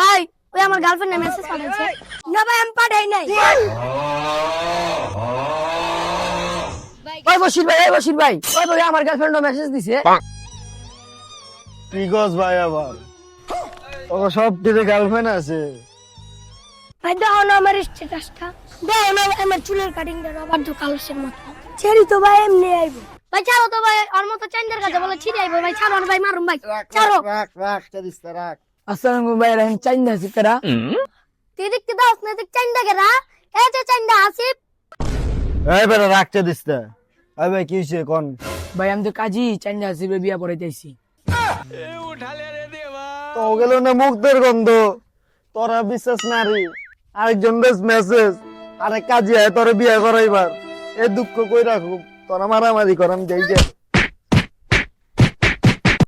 ভাই ওই আমার গার্লফ্রেন্ডে মেসেজ পাঠাইছে। না ভাই আমি পাঠাই নাই। ওই বসির ভাই ওই বসির ভাই ওই ভাই আমার গার্লফ্রেন্ড মেসেজ দিছে। কি গছ ভাই আবার? সব দিকে গার্লফ্রেন্ড আছে। ভাই দাও না আমার স্ট্যাটাসটা দাও না আমার চুলের কাটিংটা রবার দু কালসের মতো। ছেড়ি তো ভাই এমনি আইবো। ভাই ছাড়ো তো ভাই ওর মতো চেঞ্জের কাছে বলে ছিড়ে আইবো ভাই ছাড়ো ভাই মারুম ভাই ছাড়ো। রাখ রাখ দিস রাখ। আসসালামু ভাই রাহিন চাইন্দা তেরা তুই দেখতে দাও না দেখ চাইন্দা কেরা এই যে চাইন্দা আসিফ। এই বেটা রাখতে দিস না। এই ভাই কি হইছে কোন? ভাই আমি তো কাজী চাইন্দা আছে বিয়া পড়াইতেছি। তো গেল না মুক্তের গন্ধ। তোরা বিশ্বাস নারী আরেকজন বেশ মেসেজ আরে কাজে আয় তোরে বিয়ে করাইবার। এ দুঃখ কই রাখুম? তোরা মারামারি করাম যাই যে